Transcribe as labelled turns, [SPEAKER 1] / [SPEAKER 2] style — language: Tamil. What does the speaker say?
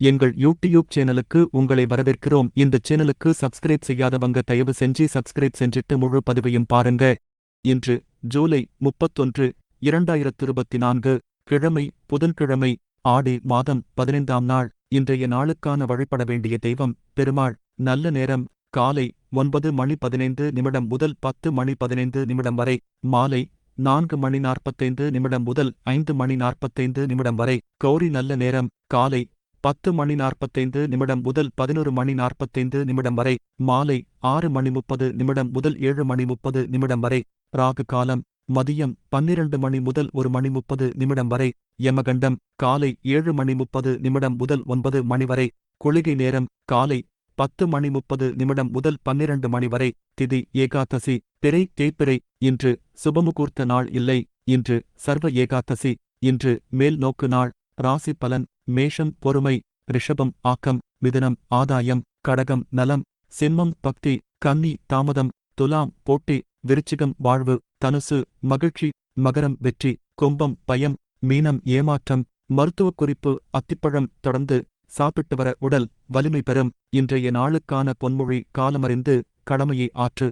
[SPEAKER 1] எங்கள் யூடியூப் சேனலுக்கு உங்களை வரவேற்கிறோம். இந்த சேனலுக்கு சப்ஸ்கிரைப் செய்யாதவங்க தயவு செஞ்சு சப்ஸ்கிரைப் செஞ்சிட்டு முழு பதிவையும் பாருங்க. இன்று ஜூலை முப்பத்தொன்று இரண்டாயிரத்து இருபத்தி நான்கு கிழமை புதன்கிழமை ஆடி மாதம் பதினைந்தாம் நாள். இன்றைய நாளுக்கான வழிபட வேண்டிய தெய்வம் பெருமாள். நல்ல நேரம் காலை ஒன்பது மணி பதினைந்து நிமிடம் முதல் பத்து மணி பதினைந்து நிமிடம் வரை மாலை நான்கு மணி நாற்பத்தைந்து நிமிடம் முதல் ஐந்து மணி நாற்பத்தைந்து நிமிடம் வரை. கௌரி நல்ல நேரம் காலை பத்து மணி நாற்பத்தைந்து நிமிடம் முதல் பதினொரு மணி நாற்பத்தைந்து நிமிடம் வரை மாலை ஆறு மணி முப்பது நிமிடம் முதல் ஏழு மணி முப்பது நிமிடம் வரை ராகு காலம் மதியம் பன்னிரண்டு மணி முதல் ஒரு மணி முப்பது நிமிடம் வரை யமகண்டம் காலை ஏழு மணி முப்பது நிமிடம் முதல் ஒன்பது மணி வரை கொளிகை நேரம் காலை பத்து மணி முப்பது நிமிடம் முதல் பன்னிரண்டு மணி வரை திதி ஏகாதசி திரை தேய்ப்பிரை இன்று சுபமுகூர்த்த நாள் இல்லை இன்று சர்வ ஏகாதசி இன்று மேல் நோக்கு நாள் ராசி பலன் மேஷம் பொறுமை ரிஷபம் ஆக்கம் மிதனம் ஆதாயம் கடகம் நலம் சிம்மம் பக்தி கன்னி தாமதம் துலாம் போட்டி விருச்சிகம் வாழ்வு தனுசு மகிழ்ச்சி மகரம் வெற்றி கும்பம் பயம் மீனம் ஏமாற்றம் மருத்துவக் குறிப்பு அத்திப்பழம் தொடர்ந்து சாப்பிட்டு வர உடல் வலிமை பெறும் இன்றைய நாளுக்கான பொன்மொழி காலமறிந்து கடமையை ஆற்று